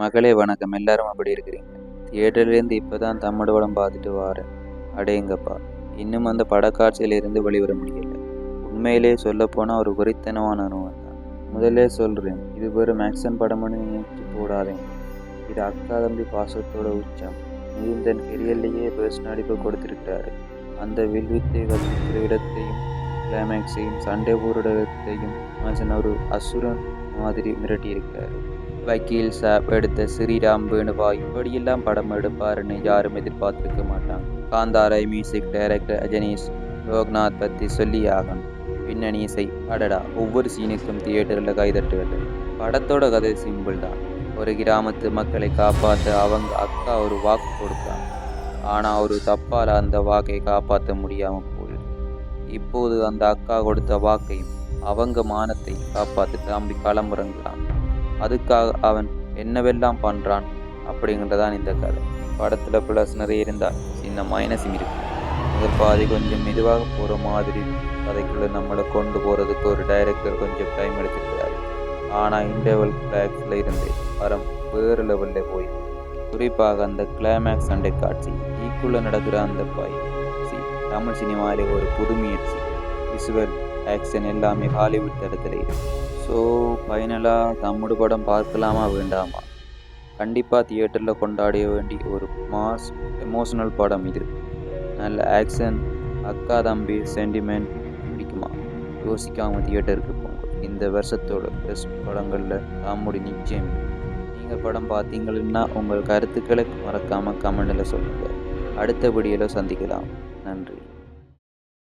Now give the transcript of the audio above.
மகளே வணக்கம். எல்லாரும் அப்படி இருக்கிறீங்க. தியேட்டர்லேருந்து இப்போ தான் தமிழ் படம் பார்த்துட்டு வாரேன். அடேங்கப்பா. இன்னும் அந்த படக்காட்சியிலிருந்து வெளிவர முடியல. உண்மையிலே சொல்லப்போனால் ஒரு வெறித்தனமான அனுபவம் தான். முதல்ல சொல்கிறேன் இது வெறும் மேக்ஸன் படம்னு நினைச்சு போடாதேங்க. இது அக்கா தம்பி பாசத்தோட உச்சம். நீந்தன் கெரியல்லையே பெஸ்ட் நடிப்பு கொடுத்துருக்கிறாரு. அந்த வில்வித்தை வசிக்கிற இடத்தையும் கிளைமேக்ஸையும் சண்டை போடுற இடத்தையும் மனுஷன் ஒரு அசுரன் மாதிரி மிரட்டியிருக்கிறாரு. வக்கீல் சாப் எடுத்த ஸ்ரீராம் வேணுவா இப்படியெல்லாம் படம் எடுப்பாருன்னு யாரும் எதிர்பார்த்திருக்க மாட்டாங்க. காந்தாரை மியூசிக் டைரக்டர் அஜனீஷ் லோக்நாத் பற்றி சொல்லி ஆகணும். பின்னணி இசை அடடா ஒவ்வொரு சீனுக்கும் தியேட்டரில் கைதட்டுவது படத்தோட கதை சிம்பிள் தான். ஒரு கிராமத்து மக்களை காப்பாற்ற அவங்க அக்கா ஒரு வாக்கு கொடுத்தாங்க ஆனால் ஒரு தப்பால் அந்த வாக்கை காப்பாற்ற முடியாமல் போயிடுது. இப்போது அந்த அக்கா கொடுத்த வாக்கையும் அவங்க மானத்தை காப்பாற்ற தம்பி களமுறங்குறான் அதுக்காக அவன் என்னவெல்லாம் பண்ணுறான் அப்படிங்கிறதான் இந்த கதை. படத்தில் ப்ளஸ் நிறைய இருந்தால் சின்ன மைனஸும் இருக்கும். முதல் பாதி கொஞ்சம் மெதுவாக போகிற மாதிரி கதைக்குள்ளே நம்மளை கொண்டு போகிறதுக்கு ஒரு டைரக்டர் கொஞ்சம் டைம் எடுத்துக்கிறாரு ஆனால் இன்டர்வல் கிளாக்ஸில் இருந்து படம் வேறு லெவலில் போய் குறிப்பாக அந்த கிளைமேக்ஸ் சண்டை காட்சி ஈக்குள்ளே நடக்கிற அந்த பாய் சி தமிழ் சினிமாவிலே ஒரு புது முயற்சி. விசுவல் ஆக்ஷன் எல்லாமே ஹாலிவுட் தடத்தில் இருக்கு. ஸோ ஃபைனலாக தம்முடு படம் பார்க்கலாமா வேண்டாமா? கண்டிப்பாக தியேட்டரில் கொண்டாட வேண்டிய ஒரு மாஸ் எமோஷனல் படம் இது. நல்ல ஆக்ஷன் அக்கா தம்பி சென்டிமெண்ட் பிடிக்குமா? யோசிக்காமல் தியேட்டருக்கு போங்க. இந்த வருஷத்தோட பெஸ்ட் படங்களில் தாமுடி நிச்சயம். நீங்கள் படம் பார்த்தீங்கன்னா உங்கள் கருத்துக்களை மறக்காமல் கமெண்டில் சொல்லுங்கள் அடுத்த வீடியோவில் சந்திக்கலாம். நன்றி.